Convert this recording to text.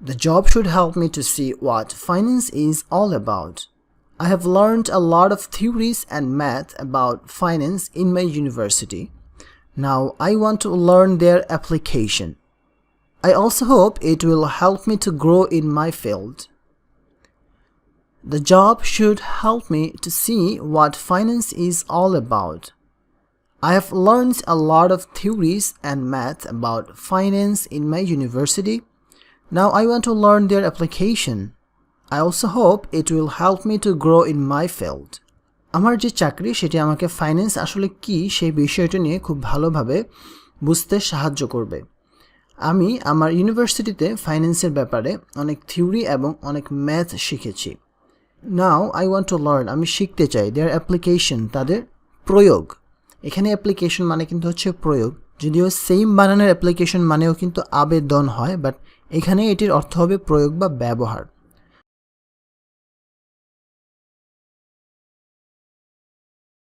The job should help me to see what finance is all about. I have learned a lot of theories and math about finance in my university. Now I want to learn their application. I also hope it will help me to grow in my field. The job should help me to see what finance is all about. I have learned a lot of theories and math about finance in my university. Now I want to learn their application. I also hope it will help me to grow in my field. আমার যে চাকরি, সেটি আমাকে finance আসলে কি, সেই বিষয়টি নিয়ে খুব ভালোভাবে বুঝতে সাহায্য করবে আমি আমার ইউনিভার্সিটিতে ফাইন্যান্সের ব্যাপারে অনেক থিওরি এবং অনেক ম্যাথ শিখেছি now I want to learn আমি শিখতে চাই দেয়ার অ্যাপ্লিকেশন তাদের প্রয়োগ এখানে অ্যাপ্লিকেশন মানে কিন্তু হচ্ছে প্রয়োগ যদিও সেম বানানের অ্যাপ্লিকেশন মানেও কিন্তু আবেদন হয় বাট এখানে এটির অর্থ হবে প্রয়োগ বা ব্যবহার।